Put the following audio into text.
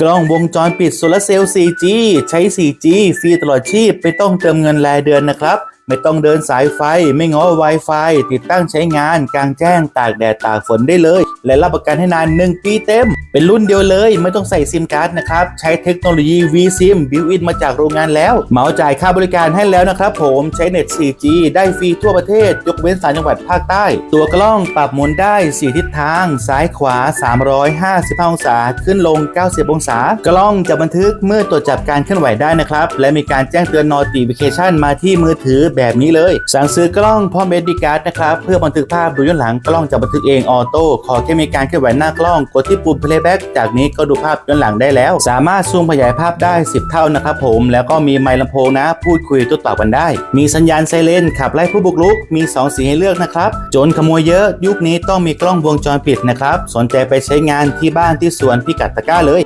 กล้องวงจรปิดโซลาร์เซลล์ 4G ใช้ 4G ฟรีตลอดชีพ ไม่ต้องเติมเงินรายเดือนนะครับ ไม่ต้องเดินสายไฟ ไม่ง้อ Wi-Fi ติดตั้งใช้งาน กลางแจ้ง ตากแดด ตากฝนได้เลย และรับประกันให้นาน 1 ปีเต็ม เป็นรุ่นเดียวเลย ไม่ต้องใส่ซิมการ์ดนะครับ ใช้เทคโนโลยี vSIM บิวอินมาจากโรงงานแล้ว เหมาจ่ายค่าบริการให้แล้วนะครับผมใช้เน็ต 4G ได้ฟรีทั่วประเทศ ยกเว้นสามจังหวัดภาคใต้ ตัวกล้องปรับหมุนได้ 4 ทิศทาง ซ้ายขวา 355 องศา ขึ้นลง 90 องศากล้องจะบันทึกเมื่อตรวจจับการเคลื่อนไหวได้นะครับ และมีการแจ้งเตือน notification มาที่มือถือแบบนี้เลย สั่งซื้อกล้องพร้อมเบดิการ์ดนะครับ เพื่อบันทึกภาพดูย้อนหลังกล้องจะบันทึกเองออโต้ขอแค่มีการเคลื่อนไหวหน้ากล้องกดที่ปุ่ม playback จากนี้ก็ดูภาพย้อนหลังได้แล้ว สามารถซูมขยายภาพได้ 10 เท่านะครับผมแล้วก็มีไมค์ลำโพงนะ พูดคุยโตัวตอบกันได้ มีสัญญาณไซเรนขับไล่ผู้บุกรุกมี 2 สีให้เลือกนะครับโจรขโมยเยอะยุคนี้ต้องมีกล้องวงจรปิดนะครับสนใจไปใช้งานที่บ้านที่สวนพิกัดตะก้าเลย